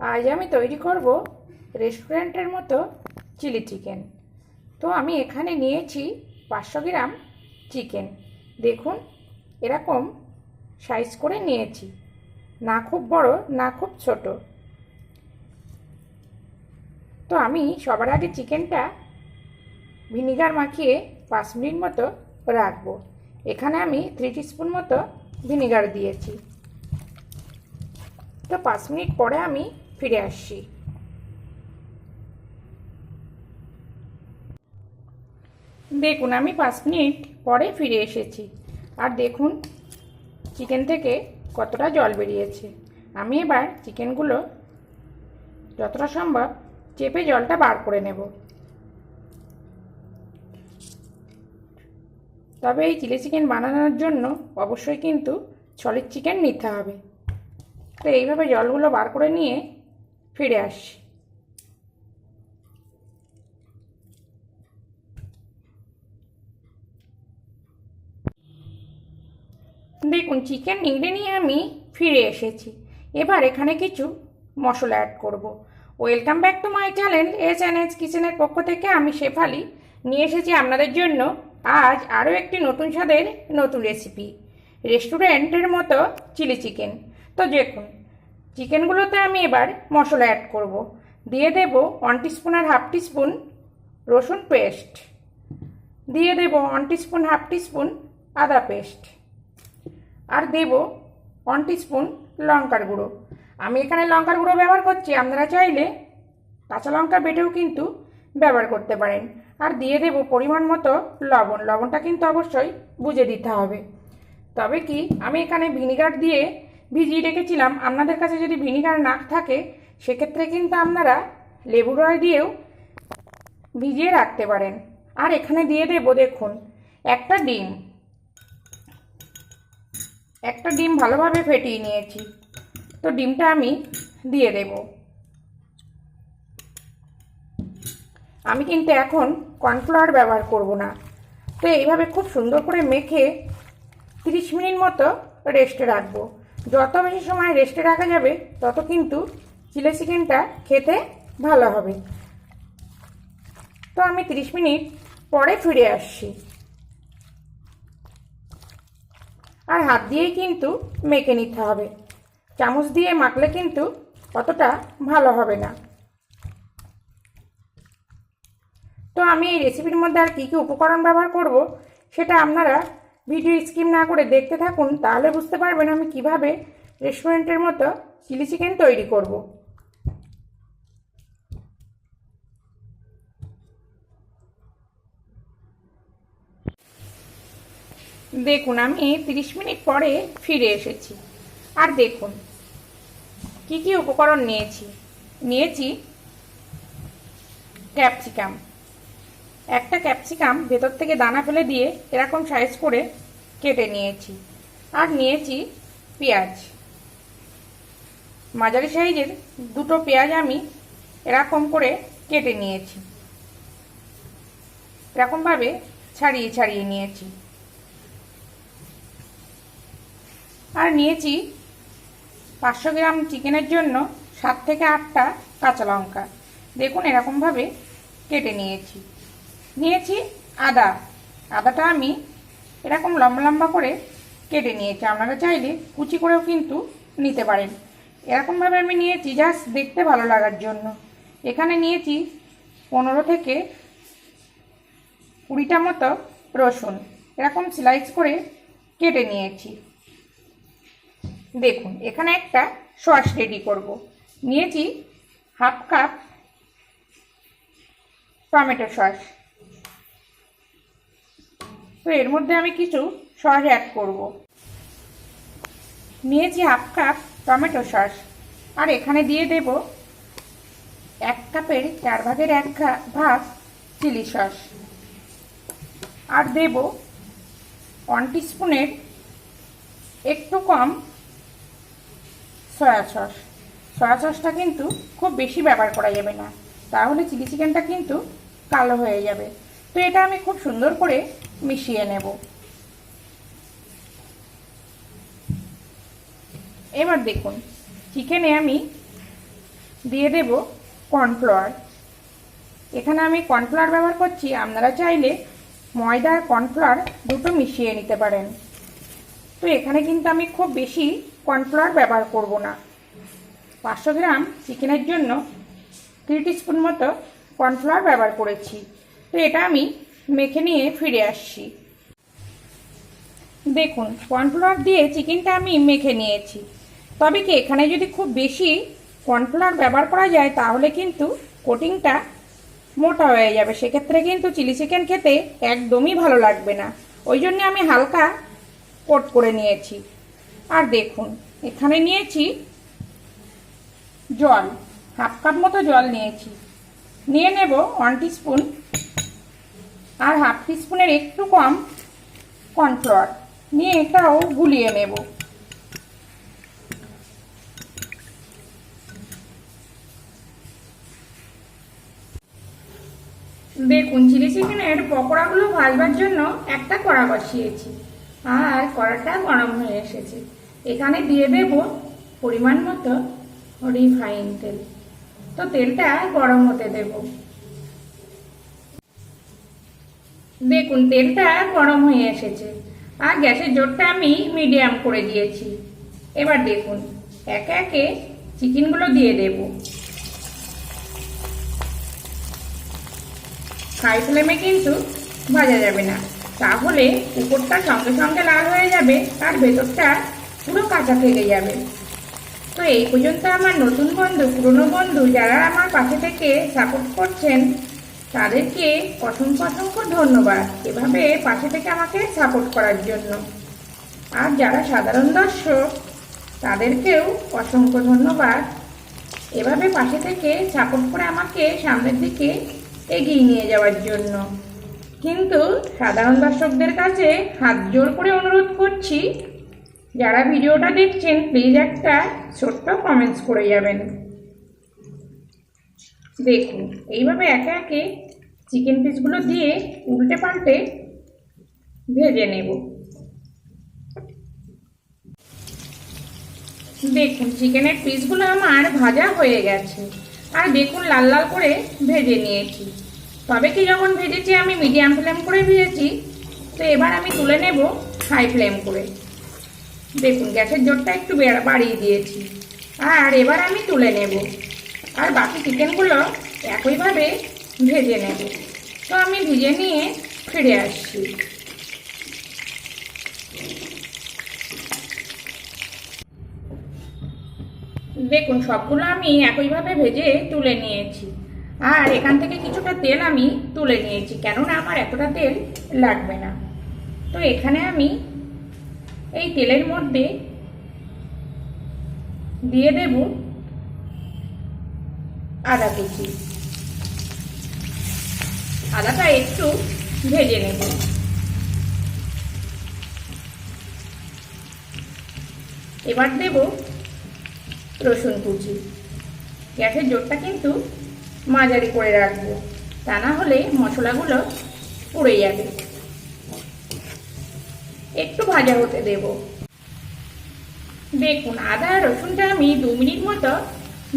আজ আমি তৈরি করব রেস্টুরেন্টের মতো চিলি চিকেন। তো আমি এখানে নিয়েছি পাঁচশো গ্রাম চিকেন। দেখুন, এরকম সাইজ করে নিয়েছি। না খুব বড়, না খুব ছোট। তো আমি সবার আগে চিকেনটা ভিনিগার মাখিয়ে পাঁচ মিনিট মতো রাখব। এখানে আমি থ্রি স্পুন মতো ভিনিগার দিয়েছি। তো পাঁচ মিনিট পরে আমি ফিরে আসছি। দেখুন, আমি পাঁচ মিনিট পরে ফিরে এসেছি। আর দেখুন, চিকেন থেকে কতটা জল বেরিয়েছে। আমি এবার চিকেনগুলো যতটা সম্ভব চেপে জলটা বার করে নেব। তবে এই চিলি চিকেন বানানোর জন্য অবশ্যই কিন্তু সলিড চিকেন নিতে হবে। তো এইভাবে জলগুলো বার করে নিয়ে ফিরে আসি দেখুন চিকেন নিংড়ে নিয়ে আমি ফিরে এসেছি। এবার এখানে কিছু মশলা অ্যাড করব। Welcome back to my channel S N S কিচেনের পক্ষ থেকে আমি শেফালি। নিয়ে এসেছি আপনাদের জন্য আজ আরও একটি নতুন স্বাদের নতুন রেসিপি রেস্টুরেন্টের মতো চিলি চিকেন তো দেখুন চিকেনগুলোতে আমি এবার মশলা অ্যাড করব। দিয়ে দেব ওয়ান টিস্পুন আর হাফ টিস্পুন রসুন পেস্ট দিয়ে দেব ওয়ান টিস্পুন হাফ টিস্পুন আদা পেস্ট আর দেব ওয়ান টিস্পুন লঙ্কার গুঁড়ো। আমি এখানে লঙ্কার গুঁড়ো ব্যবহার করছি, আপনারা চাইলে কাঁচা লঙ্কা বেটেও কিন্তু ব্যবহার করতে পারেন। আর দিয়ে দেব পরিমাণ মতো লবণ। লবণটা কিন্তু অবশ্যই বুঝে দিতে হবে। তবে কি, আমি এখানে ভিনিগার দিয়ে ভিজিয়ে রেখেছিলাম। আপনাদের কাছে যদি ভিনিগার না থাকে, সেক্ষেত্রে কিন্তু আপনারা লেবু রস দিয়েও ভিজিয়ে রাখতে পারেন। আর এখানে দিয়ে দেবো, দেখুন, একটা ডিম। একটা ডিম ভালোভাবে ফেটিয়ে নিয়েছি। তো ডিমটা আমি দিয়ে দেব। আমি কিন্তু এখন কর্নফ্লাওয়ার ব্যবহার করব না। তো এইভাবে খুব সুন্দর করে মেখে তিরিশ মিনিট মতো রেস্টে রাখব। যত বেশি সময় রেস্টে রাখা যাবে, তত কিন্তু চিলি চিকেনটা খেতে ভালো হবে। তো আমি তিরিশ মিনিট পরে ফিরে আসছি। আর হাত দিয়েই কিন্তু মেখে নিতে হবে। চামচ দিয়ে মাখলে কিন্তু অতটা ভালো হবে না। তো আমি এই রেসিপির মধ্যে আর কী কী উপকরণ ব্যবহার করব, সেটা আপনারা ভিডিও স্কিপ না করে দেখতে থাকুন, তাহলে বুঝতে পারবেন আমি কীভাবে রেস্টুরেন্টের মতো চিলি চিকেন তৈরি করব। দেখুন, আমি তিরিশ মিনিট পরে ফিরে এসেছি। আর দেখুন, কি কি উপকরণ নিয়েছি? নিয়েছি ক্যাপসিকাম। একটা ক্যাপসিকাম ভেতর থেকে দানা ফেলে দিয়ে এরকম সাইজ করে কেটে নিয়েছি। আর নিয়েছি পেঁয়াজ। মাঝারি সাইজের দুটো পেঁয়াজ আমি এরকম করে কেটে নিয়েছি। এরকমভাবে ছাড়িয়ে ছাড়িয়ে নিয়েছি। আর নিয়েছি পাঁচশো গ্রাম চিকেনের জন্য সাত থেকে আটটা কাঁচা লঙ্কা। দেখুন এরকমভাবে কেটে নিয়েছি। নিয়েছি আদা। আদাটা আমি এরকম লম্বা লম্বা করে কেটে নিয়েছি। আপনারা চাইলে কুচি করেও কিন্তু নিতে পারেন। এরকমভাবে আমি নিয়েছি জাস্ট দেখতে ভালো লাগার জন্য। এখানে নিয়েছি পনেরো থেকে কুড়িটা মতো রসুন। এরকম স্লাইস করে কেটে নিয়েছি। দেখুন, এখানে একটা সস রেডি করব। নিয়েছি হাফ কাপ টমেটো সস তো এর মধ্যে আমি কিছু সস অ্যাড করব। নিয়েছি হাফ কাপ টমেটো সস। আর এখানে দিয়ে দেব এক কাপের চার ভাগের এক ভাগ চিলি সস। আর দেব ওয়ান টিস্পুনের একটু কম সয়া সস। সয়া সসটা কিন্তু খুব বেশি ব্যবহার করা যাবে না। তাহলে চিলি চিকেনটা কিন্তু কালো হয়ে যাবে। তো এটা আমি খুব সুন্দর করে মিশিয়ে নেব। এবার দেখুন, চিকেনে আমি দিয়ে দেব কর্নফ্লাওয়ার। এখানে আমি কর্নফ্লাওয়ার ব্যবহার করছি, আপনারা চাইলে ময়দা আর কর্নফ্লাওয়ার দুটো মিশিয়ে নিতে পারেন। তো এখানে কিন্তু আমি খুব বেশি কর্নফ্লাওয়ার ব্যবহার করব না। পাঁচশো গ্রাম চিকেনের জন্য থ্রি স্পুন মতো কর্নফ্লাওয়ার ব্যবহার করেছি। তো এটা আমি মেখে নিয়ে ফিরে আসছি। দেখুন, কর্নফ্লাওয়ার দিয়ে চিকেনটা আমি মেখে নিয়েছি। তবে কি এখানে যদি খুব বেশি কর্নফ্লাওয়ার ব্যবহার করা যায়, তাহলে কিন্তু কোটিংটা মোটা হয়ে যাবে। সেক্ষেত্রে কিন্তু চিলি চিকেন খেতে একদমই ভালো লাগবে না। ওই জন্য আমি হালকা কোট করে নিয়েছি। আর দেখুন, এখানে নিয়েছি জল। হাফ কাপ মতো জল নিয়েছি। নিয়ে নেব ওয়ান স্পুন আর হাফ স্পুনের একটু কম কর্নফ্লাওয়ার নিয়ে এটাও গুলিয়ে নেব। দেখুন চিলি চিকেনের পকোড়াগুলো ভাজবার জন্য একটা কড়া বসিয়েছি। আর কড়াটা গরম হয়ে এসেছে। এখানে দিয়ে দেব পরিমাণ মতো রিফাইন তেল। তো তেলটা গরম হতে দেব। দেখুন, তেলটা গরম হয়ে এসেছে। আর গ্যাসের জোরটা আমি মিডিয়াম করে দিয়েছি। এবার দেখুন, একে একে চিকেনগুলো দিয়ে দেবো। হাই ফ্লেমে কিন্তু ভাজা যাবে না। তাহলে উপরটা সঙ্গে সঙ্গে লাল হয়ে যাবে, আর ভেতরটা পুরো কাঁচা থেকে যাবে। তো এই পর্যন্ত আমার নতুন বন্ধু, পুরনো বন্ধু, যারা আমার পাশে থেকে সাপোর্ট করছেন তাদেরকে অসংখ্য অসংখ্য ধন্যবাদ। এভাবে পাশে থেকে আমাকে সাপোর্ট করার জন্য। আর যারা সাধারণ দর্শক, তাদেরকেও অসংখ্য ধন্যবাদ। এভাবে পাশে থেকে সাপোর্ট করে আমাকে সামনের দিকে এগিয়ে নিয়ে যাওয়ার জন্য। কিন্তু সাধারণ দর্শকদের কাছে হাত জোর করে অনুরোধ করছি, যারা ভিডিওটা দেখছেন প্লিজ একটা ছোট্ট কমেন্টস করে যাবেন। দেখুন, এইভাবে একে একে চিকেন পিসগুলো দিয়ে উল্টে পাল্টে ভেজে নেব। দেখুন চিকেনের পিসগুলো আমার ভাজা হয়ে গেছে। আর দেখুন, লাল লাল করে ভেজে নিয়েছি। তবে কি যখন ভেজেছি, আমি মিডিয়াম ফ্লেম করে ভেজেছি, তো এবার আমি তুলে নেব হাই ফ্লেম করে। দেখুন, গ্যাসের জোরটা একটু বাড়িয়ে দিয়েছি। আর এবার আমি তুলে নেব। আর বাকি চিকেনগুলো একইভাবে ভেজে নেব। তো আমি ভেজে নিয়ে ফিরে আসছি। দেখুন, সবগুলো আমি একইভাবে ভেজে তুলে নিয়েছি। আর এখান থেকে কিছুটা তেল আমি তুলে নিয়েছি, কেননা আমার এতটা তেল লাগবে না। তো এখানে আমি এই তেলের মধ্যে দিয়ে দেব আদা কুচি আদাটা একটু ভেজে নেব। এবার দেব রসুন কুচি। গ্যাসের জোরটা কিন্তু মাঝারি করে রাখব। তা না হলে মশলাগুলো পুড়ে যাবে। একটু ভাজা হতে দেব। দেখুন, আদা রসুনটা আমি দু মিনিট মতো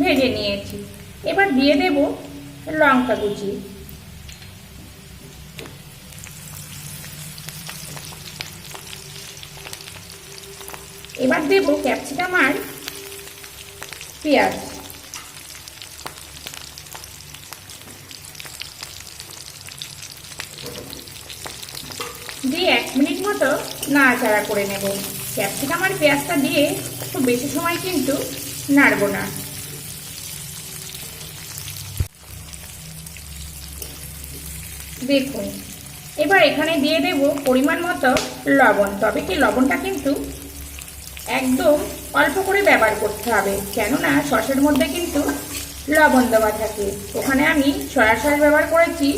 ভেজে নিয়েছি। এবার দিয়ে দেব লঙ্কা কুচি। এবার দেব ক্যাপসিকাম আর পেঁয়াজ। দিয়ে এক মিনিট মতো নাড়াচাড়া করে নেব। ক্যাপসিকাম আর পেঁয়াজটা দিয়ে খুব বেশি সময় কিন্তু নাড়ব না। দেখুন এবার এখানে দিয়ে দেব পরিমাণ মতো লবণ। তবে কি লবণটা কিন্তু একদম অল্প করে ব্যবহার করতে হবে, কেননা সসের মধ্যে কিন্তু লবণ দেওয়া থাকে। ওখানে আমি সয়া সস ব্যবহার করেছি,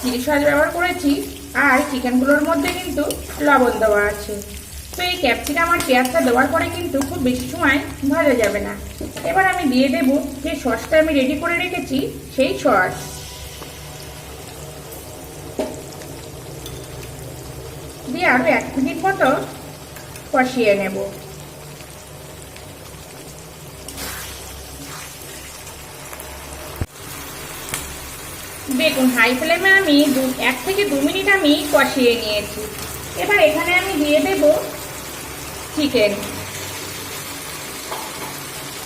চিলি সস ব্যবহার করেছি, আর চিকেনগুলোর মধ্যে কিন্তু লবণ দেওয়া আছে। তো এই ক্যাপসিকাম আর পেঁয়াজটা দেওয়ার পরে কিন্তু খুব বেশি সময় ভাজা যাবে না। এবার আমি দিয়ে দেব যে সসটা আমি রেডি করে রেখেছি, সেই সস। দিয়ে আরও এক মিনিট মতো কষিয়ে নেব। দেখুন হাই ফ্লেমে আমি দু, এক থেকে দু মিনিট আমি কষিয়ে নিয়েছি। এবার এখানে আমি দিয়ে দেব চিকেন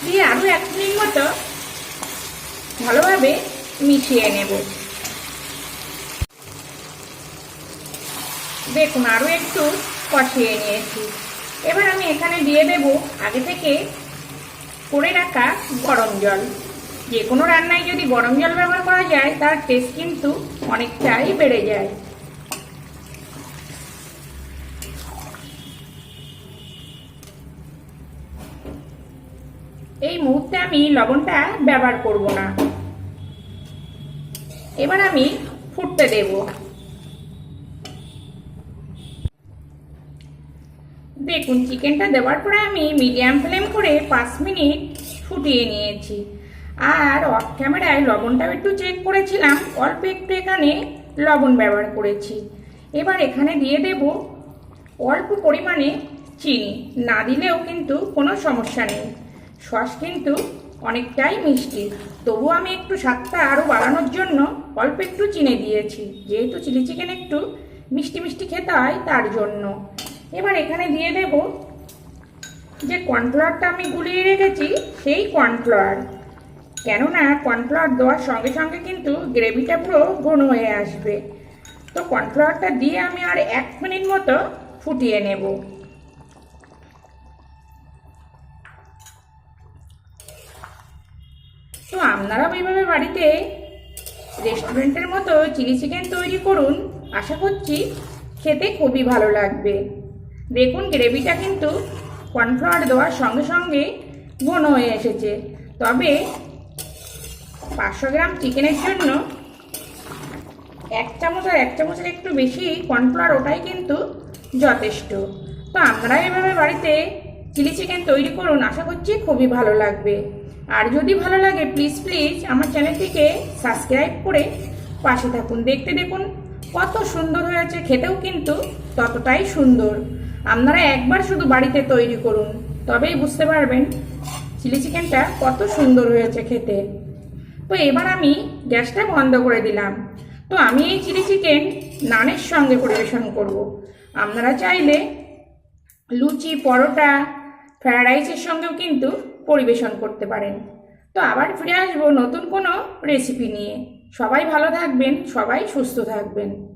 দিয়ে আরও এক মিনিট মতো ভালোভাবে মিশিয়ে নেব। দেখুন আরও একটু কষিয়ে নিয়েছি। এবার আমি এখানে দিয়ে দেব আগে থেকে করে রাখা গরম জল। যে কোনো রান্নায় যদি গরম জল ব্যবহার করা যায়, তার টেস্ট কিন্তু অনেকটাই বেড়ে যায়। এই মুহূর্তে আমি লবণটা ব্যবহার করব না। এবার আমি ফুটতে দেব। দেখুন চিকেনটা দেওয়ার পরে আমি মিডিয়াম ফ্লেম করে পাঁচ মিনিট ফুটিয়ে নিয়েছি। আর অফ ক্যামেরায় লবণটাও একটু চেক করেছিলাম, অল্প একটু এখানে লবণ ব্যবহার করেছি। এবার এখানে দিয়ে দেব অল্প পরিমাণে চিনি। না দিলেও কিন্তু কোনো সমস্যা নেই। সস কিন্তু অনেকটাই মিষ্টি। তবু আমি একটু স্বাদটা আরও বাড়ানোর জন্য অল্প একটু চিনি দিয়েছি। যেহেতু চিলি চিকেন একটু মিষ্টি মিষ্টি খেতে হয়, তার জন্য। এবার এখানে দিয়ে দেব যে কর্নফ্লাওয়ারটা আমি গুলিয়ে রেখেছি, সেই কর্নফ্লাওয়ার। কেননা কর্নফ্লাওয়ার দেওয়ার সঙ্গে সঙ্গে কিন্তু গ্রেভিটা পুরো ঘন হয়ে আসবে। তো কর্নফ্লাওয়ারটা দিয়ে আমি আর এক মিনিট মতো ফুটিয়ে নেব। তো আপনারাও এইভাবে বাড়িতে রেস্টুরেন্টের মতো চিলি চিকেন তৈরি করুন। আশা করছি খেতে খুবই ভালো লাগবে। দেখুন গ্রেভিটা কিন্তু কর্নফ্লাওয়ার দেওয়ার সঙ্গে সঙ্গে ঘন হয়ে এসেছে। তবে পাঁচশো গ্রাম চিকেনের জন্য এক চামচ আর এক চামচের একটু বেশি কর্নফ্লাওয়ার ওটাই কিন্তু যথেষ্ট। তো আপনারা এভাবে বাড়িতে চিলি চিকেন তৈরি করুন, আশা করছি খুবই ভালো লাগবে। আর যদি ভালো লাগে প্লিজ প্লিজ আমার চ্যানেলটিকে সাবস্ক্রাইব করে পাশে থাকুন। দেখতে দেখুন কত সুন্দর হয়েছে, খেতেও কিন্তু ততটাই সুন্দর। আপনারা একবার শুধু বাড়িতে তৈরি করুন, তবেই বুঝতে পারবেন চিলি চিকেনটা কত সুন্দর হয়েছে খেতে। তো এবার আমি গ্যাসটা বন্ধ করে দিলাম। তো আমি এই চিলি চিকেন নানের সঙ্গে পরিবেশন করব। আপনারা চাইলে লুচি, পরোটা, ফ্রায়েড রাইসের সঙ্গেও কিন্তু পরিবেশন করতে পারেন। তো আবার ফিরে আসব নতুন কোনো রেসিপি নিয়ে। সবাই ভালো থাকবেন, সবাই সুস্থ থাকবেন।